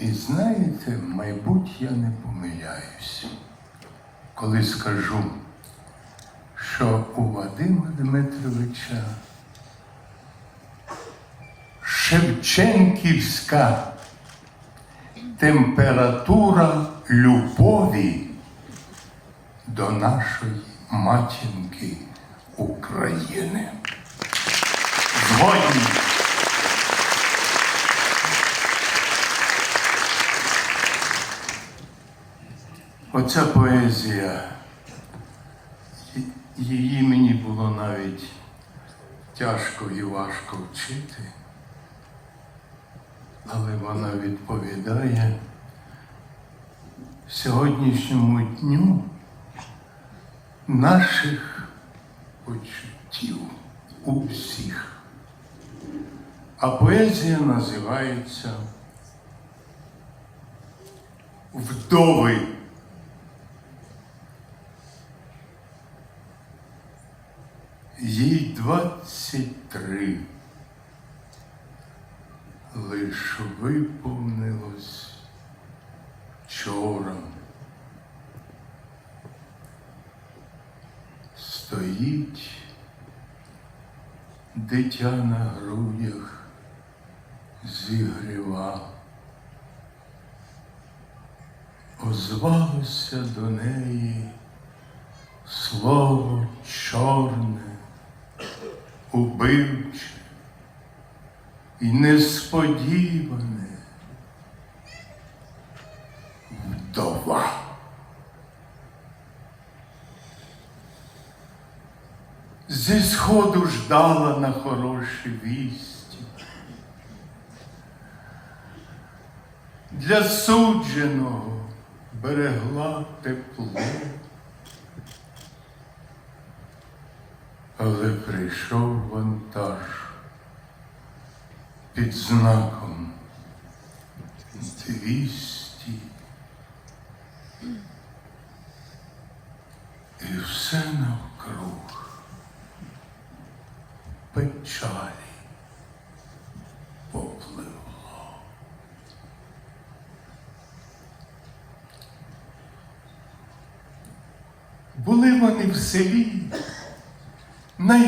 І знаєте, мабуть, я не помиляюсь, коли скажу, що у Вадима Дмитровича Шевченківська температура любові до нашої матінки України. Згодні. Оця поезія, її мені було навіть тяжко і важко вчити, але вона відповідає сьогоднішньому дню наших почуттів усіх. А поезія називається Вдови. Їй двадцять три. Лиш виповнилось вчора. Стоїть дитя на грудях зігріва. Озвалося до неї слово чорне, убивче і несподіване. Вдова. Зі сходу ждала на хороші вісті. Для судженого берегла тепло. Але прийшов вантаж під знаком двісті. І все навкруг печалі попливло. Були вони в селі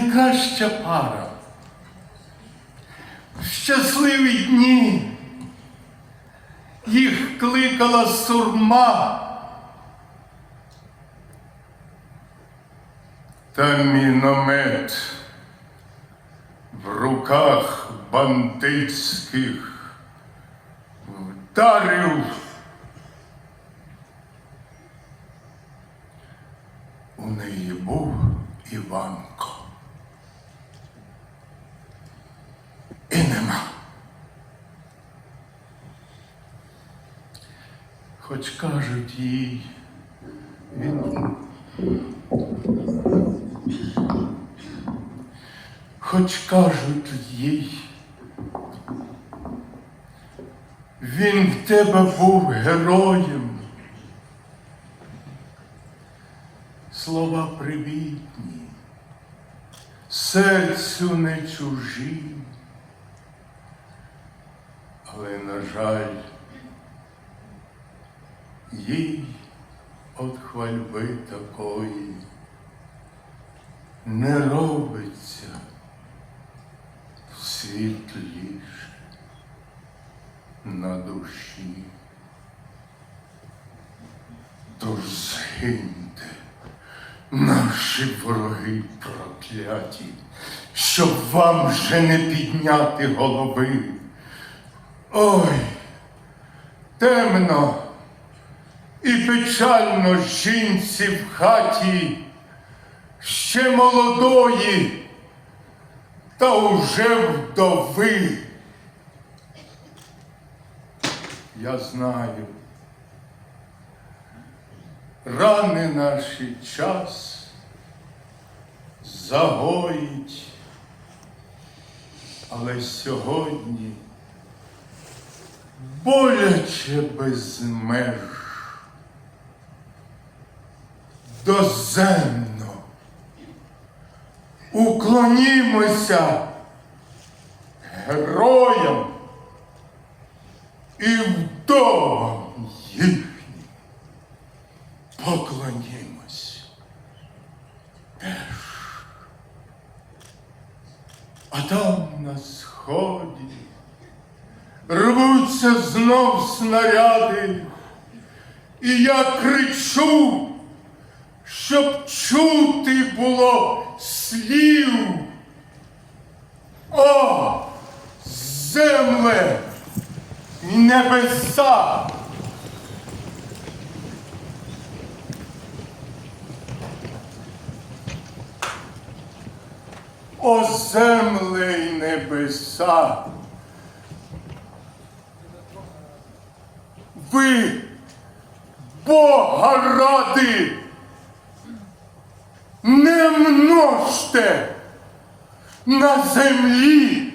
найкраща пара. В щасливі дні їх кликала сурма. Та міномет в руках бандитських вдарив. У неї був Іванко. І нема. Хоч кажуть їй, він Хоч кажуть їй, він в тебе був героєм. Слова привітні, серцю не чужі, але, на жаль, їй от хвальби такої не робиться світліше на душі. Тож згиньте, наші вороги прокляті, щоб вам вже не підняти голови. Ой, темно печально жінці в хаті, ще молодої та уже вдови. Я знаю, рани наші час загоїть, але сьогодні боляче без меж, доземно уклонімося героям і вдовам їхнім поклонімось. Теж. А там на сході рвуться знов снаряди, і я кричу, щоб чути було слів. О, земле небеса! О земле й небеса! Ви Бога ради не множте на землі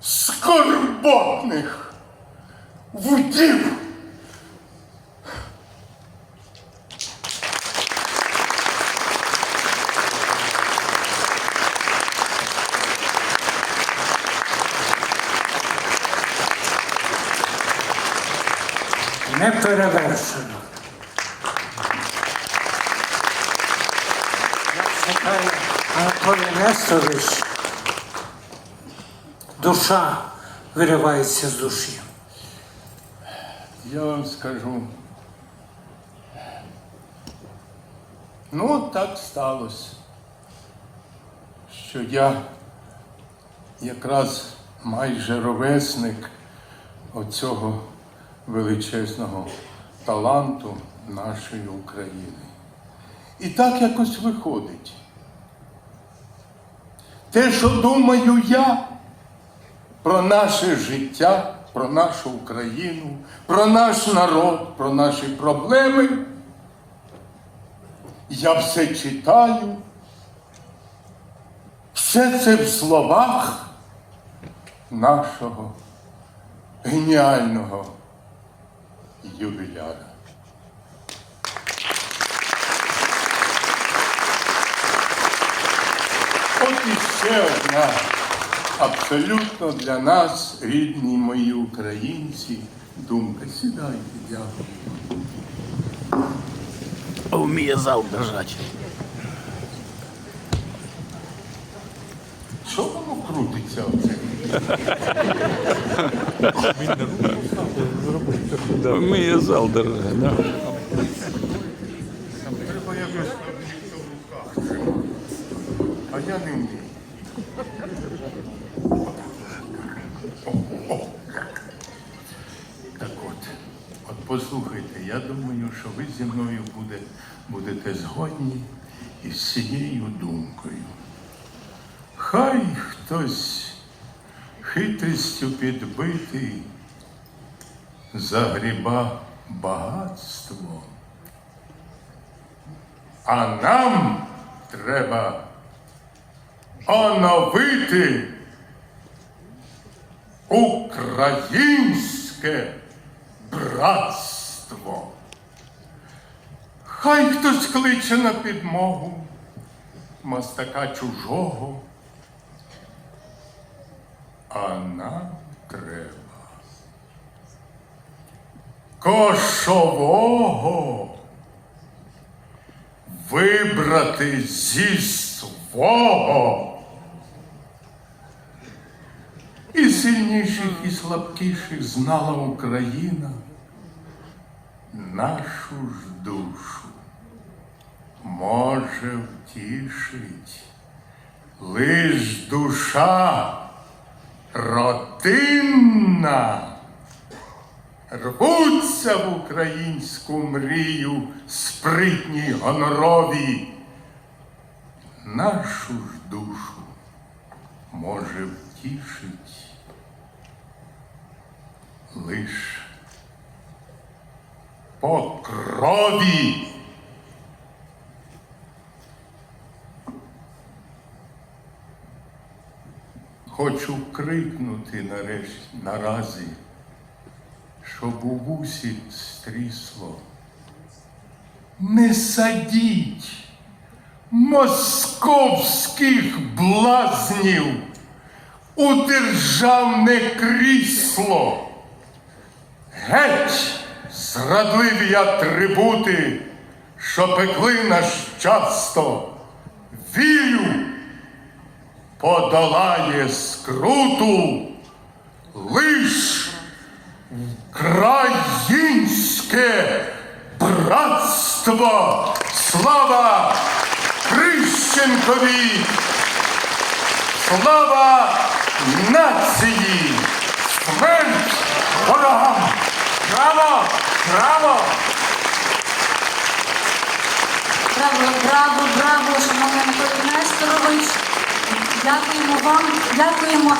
скорботних вдів. не перевершено. Я читаю Анатолій Несторович, душа виривається з душі. Я вам скажу. Ну, так сталося, що я якраз майже ровесник оцього величезного таланту нашої України. І так якось виходить. Те, що думаю я, про наше життя, про нашу Україну, про наш народ, про наші проблеми. Я все читаю, все це в словах нашого геніального ювіляра. Іще одна абсолютно для нас, рідні мої українці, думка. Сідайте, дякую. Вміє зал держати. Що воно крутиться оце? Вміє зал держати. Да. Треба якось. А я не вмію. О, о. Так от, от послухайте, я думаю, що ви зі мною буде, будете згодні із цією думкою. Хай хтось хитрістю підбитий загріба багатство. А нам треба оновити українське братство. Хай хтось кличе на підмогу мастака чужого, а нам треба кошового вибрати зі свого. І сильніших, і слабкіших знала Україна нашу ж душу. Може втішить лиш душа родинна. Рвуться в українську мрію спритні гонорові. Нашу ж душу може втішить лиш по крові. Хочу крикнути нарешті наразі щоб у вусі стрісло. Не садіть московських блазнів у державне крісло. Геть, зрадливі атрибути, що пекли нас часто, вірю, подолає скруту лиш українське братство. Слава Хрищенкові! Слава нації! Смерть ворогам! Браво! Браво! Браво, браво, браво, шановний Анатолій Несторович. Дякуємо вам, дякуємо